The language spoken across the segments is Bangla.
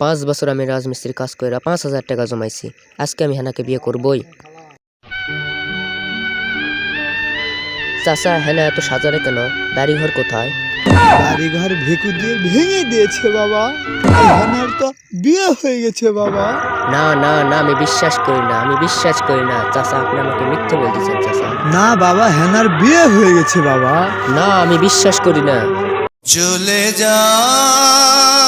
পাঁচ বছর আমি রাজমিস্ত্রির কাজ করে পাঁচ হাজার টাকা জমাইছি। আজকে আমি হেনাকে বিয়ে করবই। চাচা হেনা এত সাজারে কেন? বাড়ি ঘর কোথায়? বাড়িঘর ভেকু দিয়ে ভেঙে দিয়েছে বাবা। হেনার তো বিয়ে হয়ে গেছে বাবা। না না না আমি বিশ্বাস করি না আমি বিশ্বাস করি না। চাচা আপনি আমাকে মিথ্যে বলতেছেন চাচা। না বাবা হেনার বিয়ে হয়ে গেছে বাবা। না আমি বিশ্বাস করি না। চলে যায়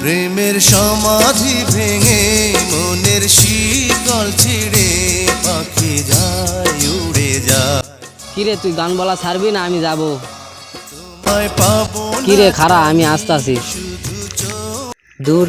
প্রেমের সমাধি ভেঙে মনের শীতল ছিঁড়ে পাখি যায় উড়ে যায়। কিরে তুই গান বলা ছাড়বি না? আমি যাব। তোমায় পাবো কিরে খারা আমি আসতাছি। দূর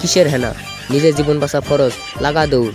কিসের হেনা? নিজের জীবন বাসা ফরজ লাগা দৌড়